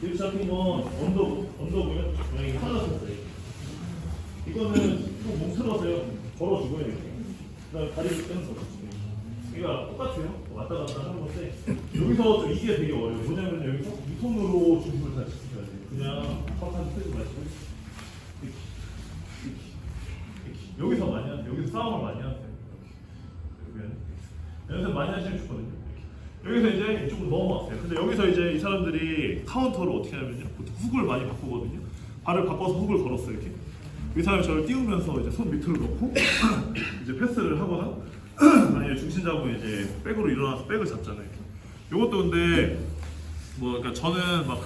이렇게 잡힌 건 언더고, 언더고요. 그냥 이거 하나 쳤어요. 이거는 좀 뭉틀어서요. 걸어주고요. 이렇게. 그다음에 다리를 빼는 거죠. 이거 똑같아요. 왔다 갔다 하는 건데 여기서 좀 이게 되게 어려워요. 뭐냐면 여기서 이 손으로 중심을 다 지켜야 돼요. 그냥 턱하게 쓰지 마시고. 여기서 많이 하세요. 여기서 싸움을 많이 하세요. 이렇게. 연습 많이 하시면 좋거든요. 여기서 이제 이쪽으로 넘어왔어요. 근데 여기서 이제 이 사람들이 카운터를 어떻게 하냐면요. 보통 훅을 많이 바꾸거든요. 발을 바꿔서 훅을 걸었어요. 이렇게. 이 사람이 저를 띄우면서 이제 손 밑으로 놓고 이제 패스를 하거나 만약에 중심 잡으면 이제 백으로 일어나서 백을 잡잖아요. 이렇게. 요것도 근데 뭐 그러니까 저는 막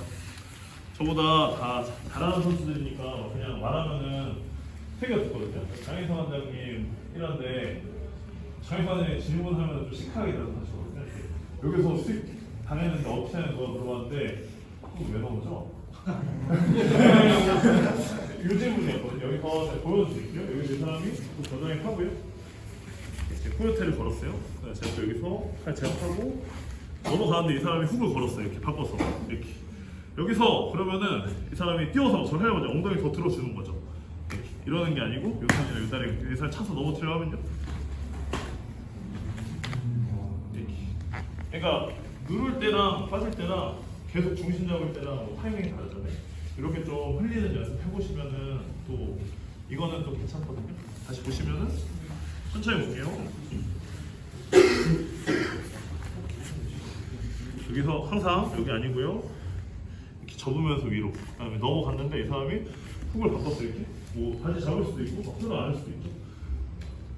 저보다 다 잘하는 선수들이니까 막 그냥 말하면은 되게 듣거든요. 장희성 원장님 이런데 장희성에 질문하면 좀 시크하게 대답하시거든요. 여기서 수익 당했는데 어떻게 하는 거 물어봤는데 그거 왜 넘어져? 요 질문이었거든요. 여기서 제가 보여드릴게요. 여기 이 사람이 또 저장에 하고요. 이제 포요테를 걸었어요. 그다음에 제가 또 여기서 칼 제압하고 넘어가는데 이 사람이 훅을 걸었어요. 이렇게 바꿔서 이렇게. 여기서 그러면은 이 사람이 뛰어서 저를 해야죠. 엉덩이 더 들어주는 거죠. 이렇게. 이러는 게 아니고 요 사람이랑 이 사람 차서 넘어뜨려 하면요. 이렇게. 그러니까 누를 때랑 빠질 때랑 계속 중심 잡을 때랑 뭐 타이밍이 다르잖아요. 이렇게 좀 흘리는 연습 해보시면은 또 이거는 또 괜찮거든요. 다시 보시면은 천천히 볼게요. 여기서 항상 여기 아니고요. 이렇게 접으면서 위로. 그다음에 넘어갔는데 이 사람이 훅을 바꿨어요 이렇게. 뭐 다시 잡을 수도 있고 막 풀어 안할 수도 있죠.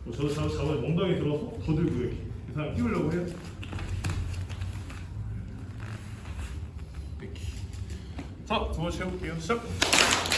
뭐 저도 잡 잡아 엉덩이 들어서 더 들고 이렇게. 이 사람 띄우려고 해요. 이렇게. 자, 두 번째 해볼게요. 시작.